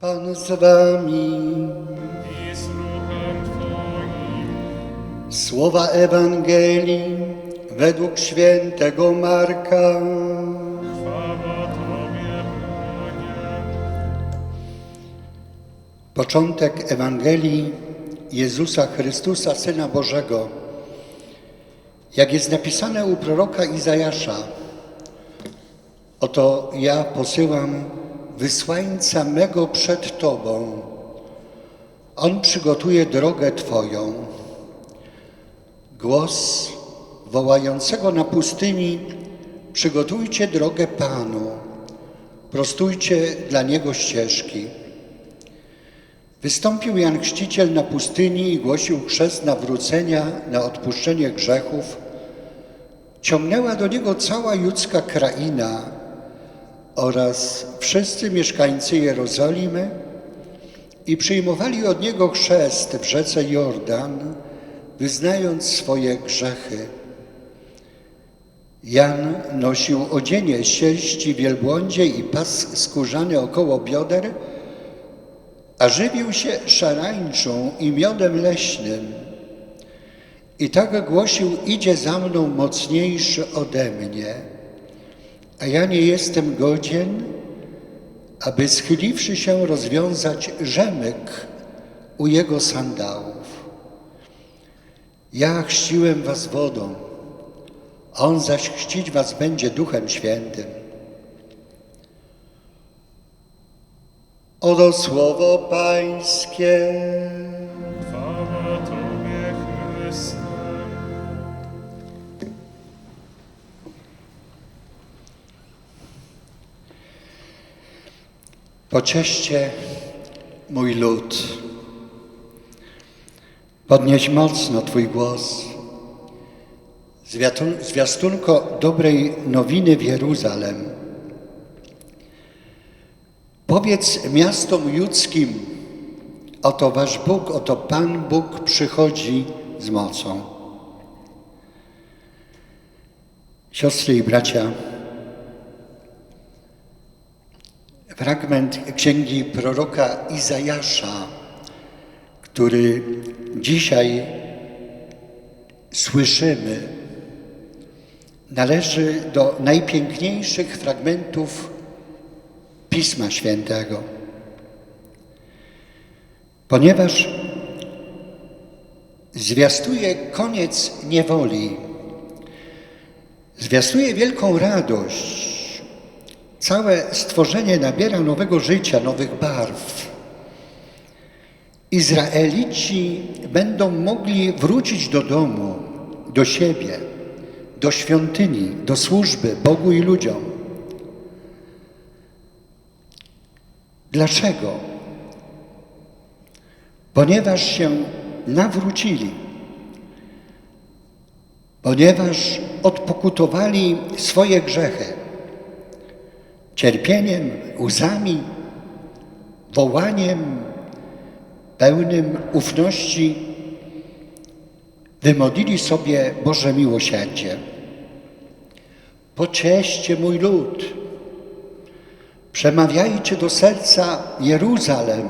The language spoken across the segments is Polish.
Pan z wami. i z duchem Twoim. Słowa Ewangelii według świętego Marka. Chwała Tobie, Panie. Początek Ewangelii Jezusa Chrystusa, Syna Bożego. Jak jest napisane u proroka Izajasza, oto ja posyłam wysłańca mego przed Tobą. On przygotuje drogę Twoją. Głos wołającego na pustyni, przygotujcie drogę Panu, prostujcie dla Niego ścieżki. Wystąpił Jan Chrzciciel na pustyni i głosił chrzest nawrócenia na odpuszczenie grzechów. Ciągnęła do niego cała judzka kraina oraz wszyscy mieszkańcy Jerozolimy i przyjmowali od niego chrzest w rzece Jordan, wyznając swoje grzechy. Jan nosił odzienie sierści wielbłądzie i pas skórzany około bioder, a żywił się szarańczą i miodem leśnym. I tak głosił, idzie za mną mocniejszy ode mnie, a ja nie jestem godzien, aby schyliwszy się rozwiązać rzemyk u jego sandałów. Ja chrzciłem was wodą, on zaś chrzcić was będzie Duchem Świętym. Oto słowo Pańskie. Pocieście mój lud. Podnieś mocno Twój głos. Zwiastunko dobrej nowiny w Jeruzalem. Powiedz miastom judzkim, oto Wasz Bóg, oto Pan Bóg przychodzi z mocą. Siostry i bracia, fragment księgi proroka Izajasza, który dzisiaj słyszymy, należy do najpiękniejszych fragmentów Pisma Świętego. Ponieważ zwiastuje koniec niewoli, zwiastuje wielką radość, Całe stworzenie nabiera nowego życia, nowych barw. Izraelici będą mogli wrócić do domu, do siebie, do świątyni, do służby Bogu i ludziom. Dlaczego? Ponieważ się nawrócili, ponieważ odpokutowali swoje grzechy cierpieniem, łzami, wołaniem pełnym ufności wymodlili sobie Boże miłosierdzie. Pocieście mój lud, przemawiajcie do serca Jeruzalem,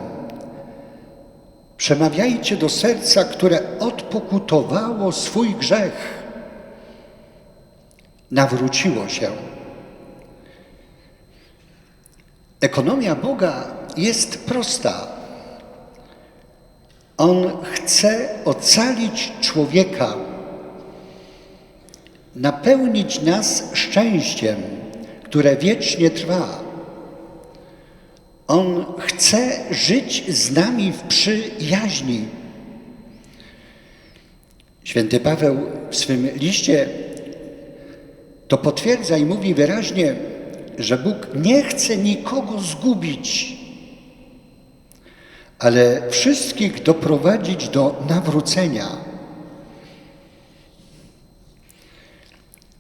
przemawiajcie do serca, które odpokutowało swój grzech, nawróciło się. Ekonomia Boga jest prosta. On chce ocalić człowieka, napełnić nas szczęściem, które wiecznie trwa. On chce żyć z nami w przyjaźni. Święty Paweł w swym liście to potwierdza i mówi wyraźnie, że Bóg nie chce nikogo zgubić, ale wszystkich doprowadzić do nawrócenia.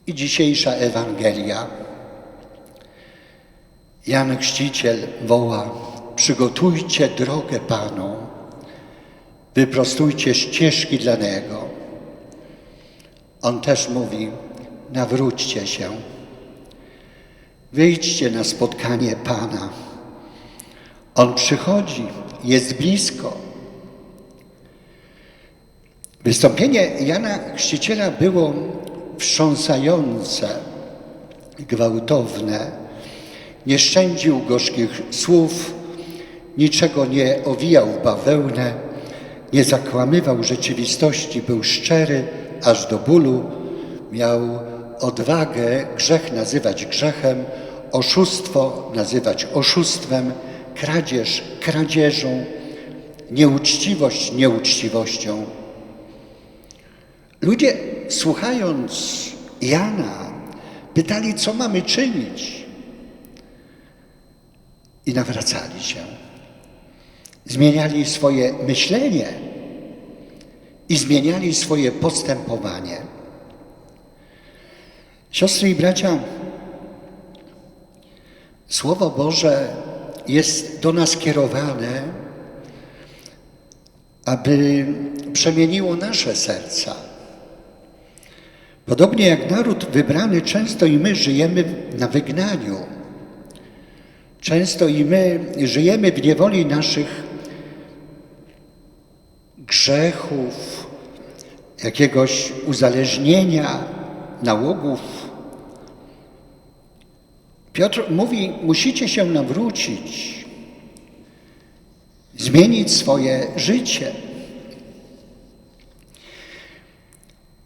I dzisiejsza Ewangelia. Jan Chrzciciel woła: Przygotujcie drogę Panu, wyprostujcie ścieżki dla Niego. On też mówi: Nawróćcie się. Wyjdźcie na spotkanie Pana. On przychodzi, jest blisko. Wystąpienie Jana Chrzciciela było wstrząsające, gwałtowne. Nie szczędził gorzkich słów, niczego nie owijał bawełnę, nie zakłamywał rzeczywistości, był szczery aż do bólu, miał odwagę grzech nazywać grzechem, oszustwo nazywać oszustwem, kradzież kradzieżą, nieuczciwość nieuczciwością. Ludzie, słuchając Jana, pytali, co mamy czynić. I nawracali się. Zmieniali swoje myślenie i zmieniali swoje postępowanie. Siostry i bracia, Słowo Boże jest do nas kierowane, aby przemieniło nasze serca. Podobnie jak naród wybrany, często i my żyjemy na wygnaniu. Często i my żyjemy w niewoli naszych grzechów, jakiegoś uzależnienia, nałogów. Piotr mówi: Musicie się nawrócić, zmienić swoje życie.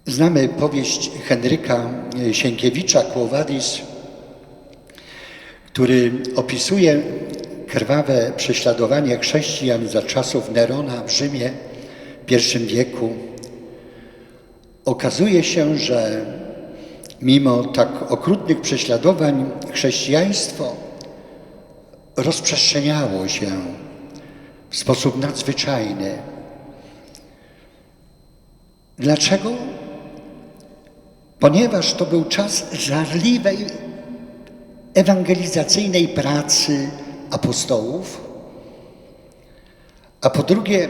Znamy powieść Henryka Sienkiewicza, Quo Vadis, który opisuje krwawe prześladowanie chrześcijan za czasów Nerona w Rzymie w I wieku. Okazuje się, że mimo tak okrutnych prześladowań chrześcijaństwo rozprzestrzeniało się w sposób nadzwyczajny. Dlaczego? Ponieważ to był czas żarliwej ewangelizacyjnej pracy apostołów, a po drugie,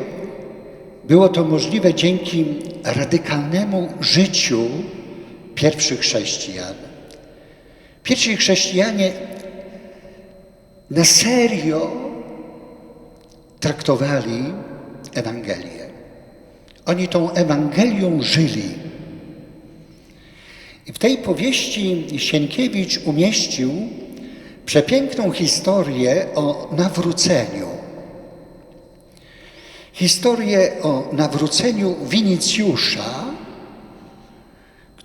było to możliwe dzięki radykalnemu życiu pierwszych chrześcijan. Pierwsi chrześcijanie na serio traktowali Ewangelię. Oni tą Ewangelią żyli. I w tej powieści Sienkiewicz umieścił przepiękną historię o nawróceniu. Historię o nawróceniu Winicjusza,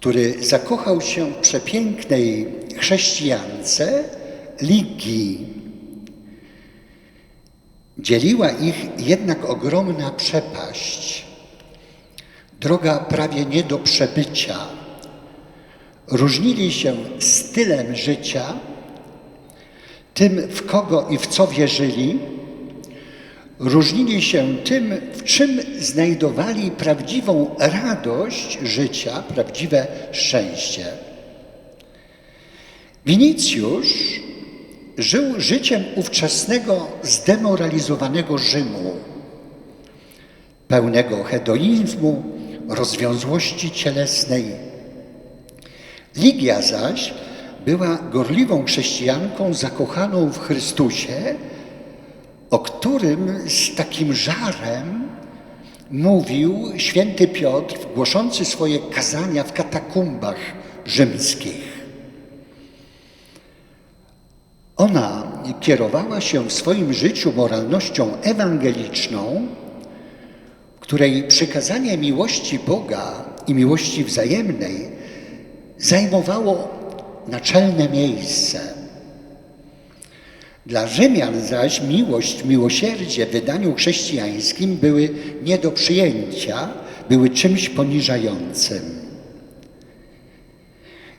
który zakochał się w przepięknej chrześcijance Ligii. Dzieliła ich jednak ogromna przepaść, droga prawie nie do przebycia. Różnili się stylem życia, tym w kogo i w co wierzyli, różnili się tym, w czym znajdowali prawdziwą radość życia, prawdziwe szczęście. Winicjusz żył życiem ówczesnego zdemoralizowanego Rzymu, pełnego hedonizmu, rozwiązłości cielesnej. Ligia zaś była gorliwą chrześcijanką zakochaną w Chrystusie, o którym z takim żarem mówił święty Piotr, głoszący swoje kazania w katakumbach rzymskich. Ona kierowała się w swoim życiu moralnością ewangeliczną, której przykazanie miłości Boga i miłości wzajemnej zajmowało naczelne miejsce. Dla Rzymian zaś miłość, miłosierdzie w wydaniu chrześcijańskim były nie do przyjęcia, były czymś poniżającym.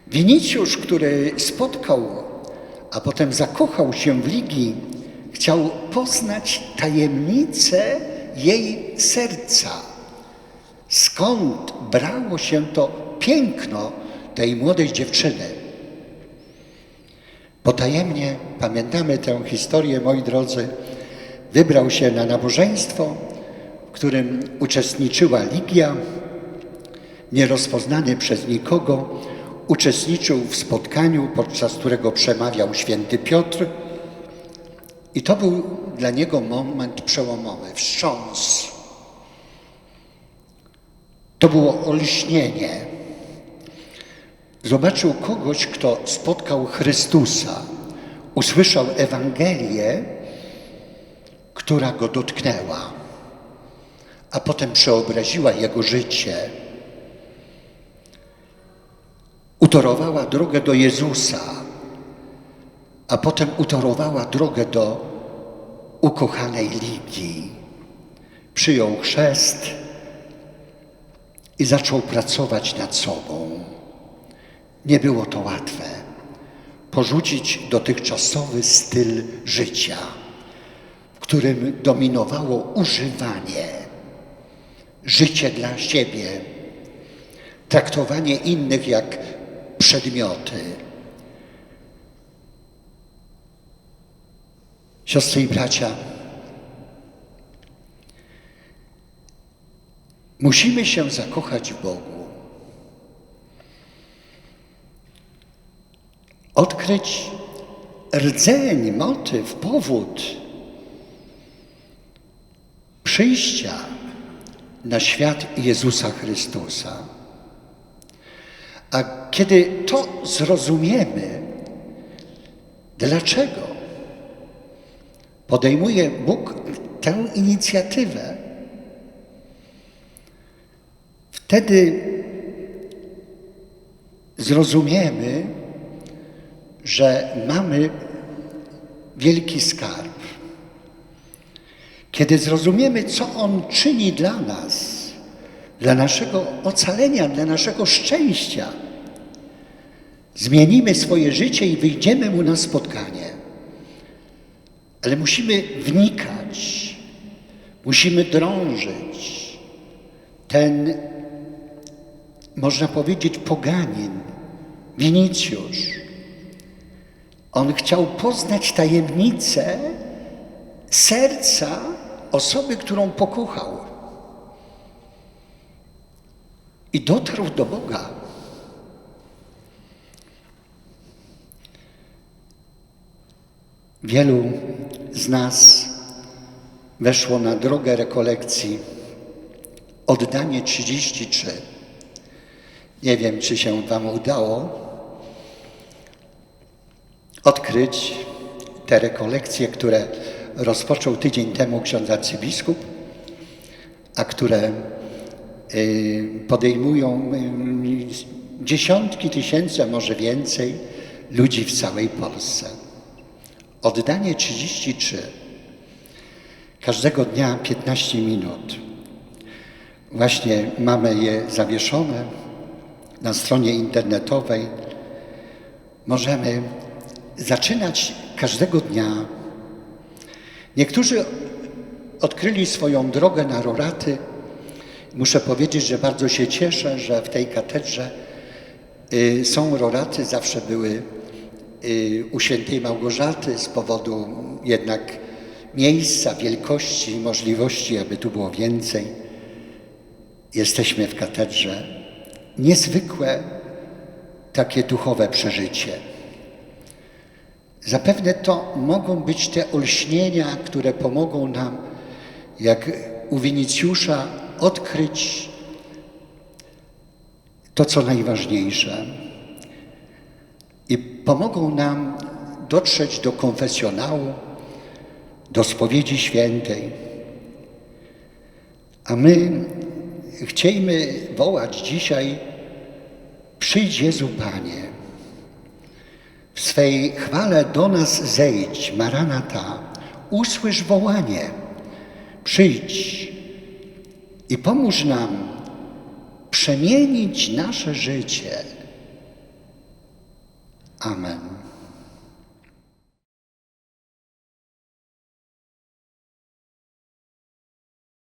Winicjusz, który spotkał, a potem zakochał się w Ligii, chciał poznać tajemnicę jej serca. Skąd brało się to piękno tej młodej dziewczyny? Potajemnie, pamiętamy tę historię, moi drodzy, wybrał się na nabożeństwo, w którym uczestniczyła Ligia, nierozpoznany przez nikogo, uczestniczył w spotkaniu, podczas którego przemawiał święty Piotr I to był dla niego moment przełomowy, wstrząs. To było olśnienie. Zobaczył kogoś, kto spotkał Chrystusa, usłyszał Ewangelię, która go dotknęła, a potem przeobraziła jego życie. Utorowała drogę do Jezusa, a potem utorowała drogę do ukochanej Lidii. Przyjął chrzest i zaczął pracować nad sobą. Nie było to łatwe. Porzucić dotychczasowy styl życia, w którym dominowało używanie, życie dla siebie, traktowanie innych jak przedmioty. Siostry i bracia, musimy się zakochać w Bogu. Odkryć rdzeń, motyw, powód przyjścia na świat Jezusa Chrystusa. A kiedy to zrozumiemy, dlaczego podejmuje Bóg tę inicjatywę, wtedy zrozumiemy, że mamy wielki skarb. Kiedy zrozumiemy, co On czyni dla nas, dla naszego ocalenia, dla naszego szczęścia, zmienimy swoje życie i wyjdziemy Mu na spotkanie. Ale musimy wnikać, musimy drążyć. Ten, można powiedzieć, poganin, Winicjusz, on chciał poznać tajemnicę serca osoby, którą pokochał. I dotarł do Boga. Wielu z nas weszło na drogę rekolekcji oddanie 33. Nie wiem, czy się Wam udało odkryć te rekolekcje, które rozpoczął tydzień temu ksiądz arcybiskup, a które y, podejmują y, dziesiątki tysięcy, a może więcej ludzi w całej Polsce. Oddanie 33. Każdego dnia 15 minut. Właśnie mamy je zawieszone na stronie internetowej. Możemy zaczynać każdego dnia. Niektórzy odkryli swoją drogę na roraty. Muszę powiedzieć, że bardzo się cieszę, że w tej katedrze y, są roraty, zawsze były y, u świętej Małgorzaty z powodu jednak miejsca, wielkości i możliwości, aby tu było więcej. Jesteśmy w katedrze. Niezwykłe takie duchowe przeżycie. Zapewne to mogą być te olśnienia, które pomogą nam, jak u Winicjusza, odkryć to, co najważniejsze. I pomogą nam dotrzeć do konfesjonału, do spowiedzi świętej. A my chcielibyśmy wołać dzisiaj: Przyjdź Jezu Panie. W swej chwale do nas zejdź, Maranata, usłysz wołanie. Przyjdź i pomóż nam przemienić nasze życie. Amen.